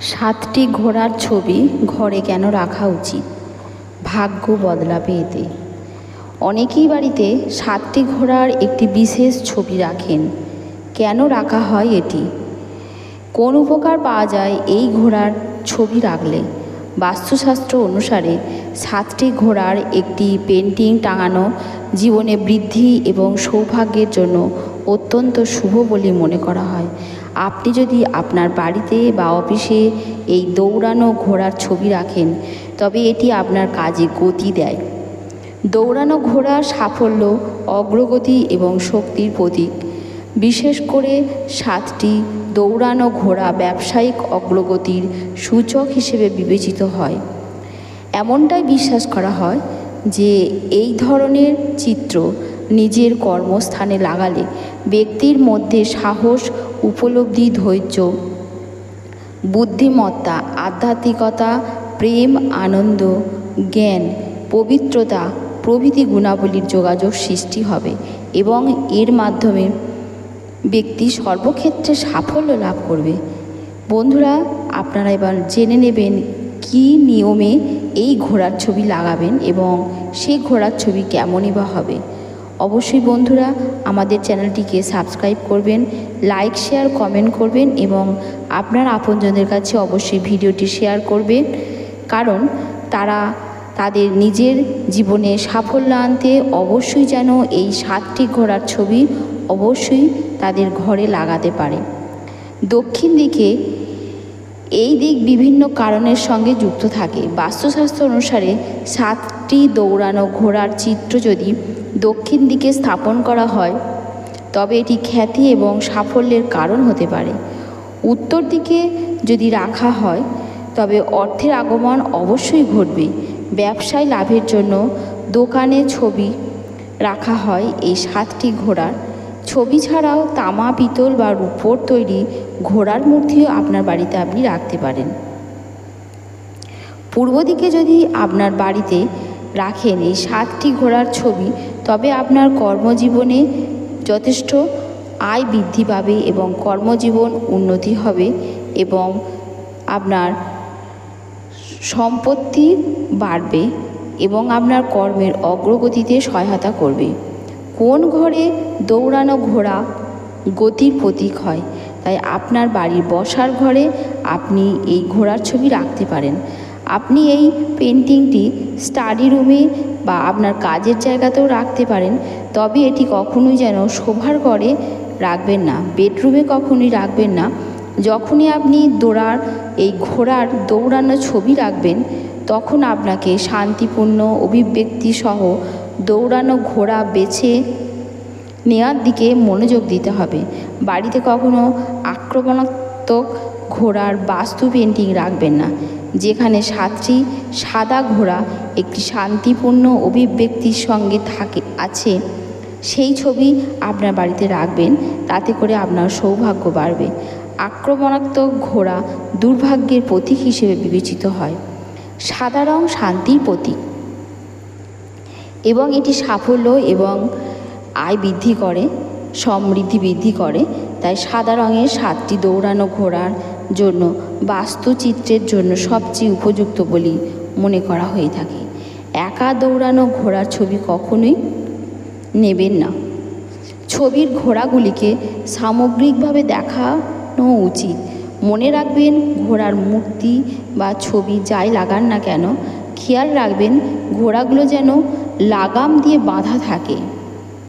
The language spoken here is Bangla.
সাতটি ঘোড়ার ছবি ঘরে কেন রাখা উচিত? ভাগ্য বদলাবে এতে। অনেকেই বাড়িতে সাতটি ঘোড়ার একটি বিশেষ ছবি রাখেন। কেন রাখা হয় এটি? কোন উপকার পাওয়া যায় এই ঘোড়ার ছবি রাখলে? বাস্তুশাস্ত্র অনুসারে সাতটি ঘোড়ার একটি পেন্টিং টাঙানো জীবনে বৃদ্ধি এবং সৌভাগ্যের জন্য অত্যন্ত শুভ বলে মনে করা হয়। আপনি যদি আপনার বাড়িতে বা অফিসে এই দৌড়ানো ঘোড়ার ছবি রাখেন, তবে এটি আপনার কাজে গতি দেয়। দৌড়ানো ঘোড়া সাফল্য, অগ্রগতি এবং শক্তির প্রতীক। বিশেষ করে সাতটি দৌড়ানো ঘোড়া ব্যবসায়িক অগ্রগতির সূচক হিসেবে বিবেচিত হয়। এমনটাই বিশ্বাস করা হয় যে এই ধরনের চিত্র নিজের কর্মস্থানে লাগালে ব্যক্তির মধ্যে সাহস, উপলব্ধি, ধৈর্য, বুদ্ধিমত্তা, আধ্যাত্মিকতা, প্রেম, আনন্দ, জ্ঞান, পবিত্রতা প্রভৃতি গুণাবলীর যোগাযোগ সৃষ্টি হবে এবং এর মাধ্যমে ব্যক্তি সর্বক্ষেত্রে সাফল্য লাভ করবে। বন্ধুরা, আপনারা এবার জেনে নেবেন কী নিয়মে এই ঘোড়ার ছবি লাগাবেন এবং সেই ঘোড়ার ছবি কেমনই বা হবে। অবশ্যই বন্ধুরা আমাদের চ্যানেলটিকে সাবস্ক্রাইব করবেন, লাইক, শেয়ার, কমেন্ট করবেন এবং আপনার আপনজনদের কাছে অবশ্যই ভিডিওটি শেয়ার করবেন। কারণ তারা তাদের নিজের জীবনে সাফল্য আনতে অবশ্যই যেন এই সাতটি ঘোড়ার ছবি অবশ্যই তাদের ঘরে লাগাতে পারে। দক্ষিণ দিকে এই দিক বিভিন্ন কারণের সঙ্গে যুক্ত থাকে। বাস্তুশাস্ত্র অনুসারে সাতটি দৌড়ানো ঘোড়ার চিত্র যদি দক্ষিণ দিকে স্থাপন করা হয়, তবে এটি খ্যাতি এবং সাফল্যের কারণ হতে পারে। উত্তর দিকে যদি রাখা হয়, তবে অর্থের আগমন অবশ্যই ঘটবে। ব্যবসায় লাভের জন্য দোকানে ছবি রাখা হয় এই সাতটি ঘোড়ার। ছবি ছাড়াও তামা, পিতল বা রূপোর তৈরি ঘোড়ার মূর্তিও আপনার বাড়িতে আপনি রাখতে পারেন। পূর্ব দিকে যদি আপনার বাড়িতে রাখেন এই সাতটি ঘোড়ার ছবি, তবে আপনার কর্মজীবনে যথেষ্ট আয় বৃদ্ধি পাবে এবং কর্মজীবন উন্নতি হবে এবং আপনার সম্পত্তি বাড়বে এবং আপনার কর্মের অগ্রগতিতে সহায়তা করবে। কোন ঘরে দৌড়ানো ঘোড়া গতির প্রতীক হয়? তাই আপনার বাড়ির বসার ঘরে আপনি এই ঘোড়ার ছবি রাখতে পারেন। আপনি এই পেন্টিংটি স্টাডি রুমে বা আপনার কাজের জায়গাতেও রাখতে পারেন। তবে এটি কখনোই যেন শোভার ঘরে রাখবেন না, বেডরুমে কখনোই রাখবেন না। যখনই আপনি দৌড়ার, এই ঘোড়ার দৌড়ানো ছবি রাখবেন, তখন আপনাকে শান্তিপূর্ণ অভিব্যক্তি সহ দৌড়ানো ঘোড়া বেছে নেওয়ার দিকে মনোযোগ দিতে হবে। বাড়িতে কখনো আক্রমণাত্মক ঘোড়ার বাস্তু পেন্টিং রাখবেন না, যেখানে সাতটি সাদা ঘোড়া একটি শান্তিপূর্ণ অভিব্যক্তির সঙ্গে থাকে, আছে। সেই ছবি আপনার বাড়িতে রাখবেন, তাতে করে আপনার সৌভাগ্য বাড়বে। আক্রমণাত্মক ঘোড়া দুর্ভাগ্যের প্রতীক হিসেবে বিবেচিত হয়। সাদা রং শান্তির প্রতীক। এবং এটি সাফল্য এবং আয় বৃদ্ধি করে, সমৃদ্ধি বৃদ্ধি করে। তাই সাদা রঙের সাতটি দৌড়ানো ঘোড়ার জন্য, বাস্তুচিত্রের জন্য সবচেয়ে উপযুক্ত বলেই মনে করা হয়ে থাকে। একা দৌড়ানো ঘোড়ার ছবি কখনোই নেবেন না। ছবির ঘোড়াগুলিকে সামগ্রিকভাবে দেখানো উচিত। মনে রাখবেন, ঘোড়ার মূর্তি বা ছবি যাই লাগান না কেন খেয়াল রাখবেন ঘোড়াগুলো যেন লাগাম দিয়ে বাঁধা থাকে।